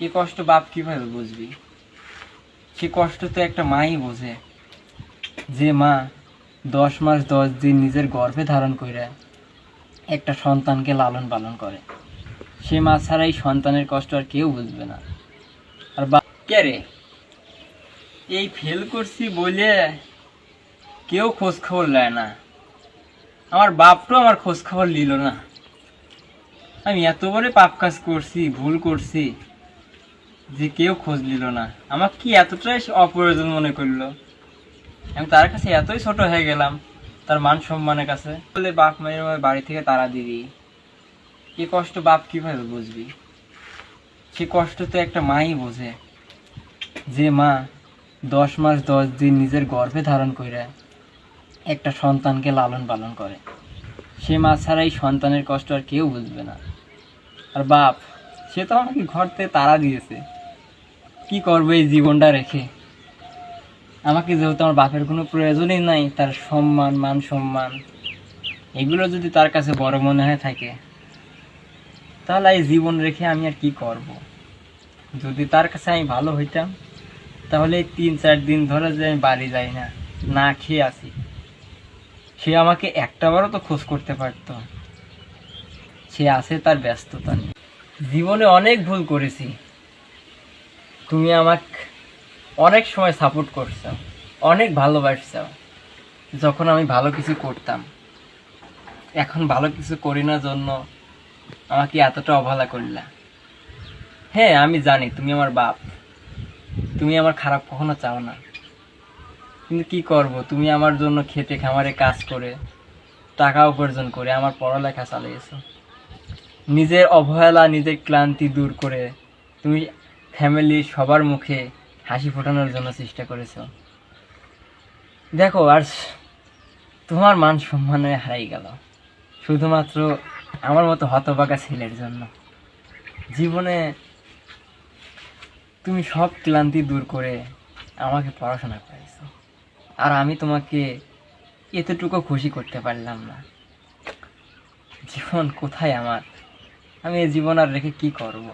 এ কষ্ট বাপ কীভাবে বুঝবি? সে কষ্ট তো একটা মাই বোঝে। যে মা দশ মাস দশ দিন নিজের গর্ভে ধারণ করে একটা সন্তানকে লালন পালন করে। সে মা ছাড়া এই সন্তানের কষ্ট আর কেউ বুঝবে না। আর বা কে রে? এই ফেল করছি বলে কেউ খোঁজ খবর নেয় না। আমার বাপটাও আমার খোঁজ খবর নিল না। আমি এত বড় পাপ কাজ করছি, ভুল করছি। যে কেউ খোঁজ নিল না। আমার কি এতটাই অপ্রয়োজন মনে করল? আমি তার কাছে এতই ছোট হয়ে গেলাম, তার মান সম্মানের কাছে। বলে বাপ মায়ের বাড়ি থেকে তারা দিবি এ কষ্ট বাপ কীভাবে বুঝবি? সে কষ্ট তো একটা মাই বোঝে। যে মা দশ মাস দশ দিন নিজের গর্ভে ধারণ করে একটা সন্তানকে লালন পালন করে। সে মা ছাড়া এই সন্তানের কষ্ট আর কেউ বুঝবে না। আর বাপ, সে তো আমাকে ঘর থেকে তাড়া দিয়েছে। কি করব এই জীবনটা রেখে? আমাকে যেহেতু আমার বাপের কোনো প্রয়োজনই নাই, তার সম্মান, মান সম্মান, এগুলো যদি তার কাছে বড় মনে হয়ে থাকে, তাহলে এই জীবন রেখে আমি আর কি করব। যদি তার কাছে আমি ভালো হইতাম, তাহলে এই তিন চার দিন ধরে যে আমি বাড়ি যাই না না খেয়ে আসি। সে আমাকে একটাবারও তো খোঁজ করতে পারতো। সে আছে তার ব্যস্ততা নিয়ে। জীবনে অনেক ভুল করেছি। তুমি আমাকে অনেক সময় সাপোর্ট করছ, অনেক ভালোবাসছো, যখন আমি ভালো কিছু করতাম। এখন ভালো কিছু করি না জন্য আমাকে এতটা অবহেলা করলা। হ্যাঁ আমি জানি তুমি আমার বাপ, তুমি আমার খারাপ কখনো চাও না। কিন্তু কি করব, তুমি আমার জন্য খেতে খামারে কাজ করে, টাকা উপার্জন করে আমার পড়ালেখা চালিয়েছো। নিজের অবহেলা, নিজের ক্লান্তি দূর করে তুমি ফ্যামিলি সবার মুখে হাসি ফোটানোর জন্য চেষ্টা করেছ। দেখো আর তোমার মান সম্মানে হারাই গেল। শুধুমাত্র আমার মতো হতবাকা ছেলের জন্য। জীবনে তুমি সব ক্লান্তি দূর করে আমাকে পড়াশোনা করেছ। আর আমি তোমাকে এতটুকু খুশি করতে পারলাম না। জীবন কোথায় আমার? আমি এই জীবন আর রেখে কি করব?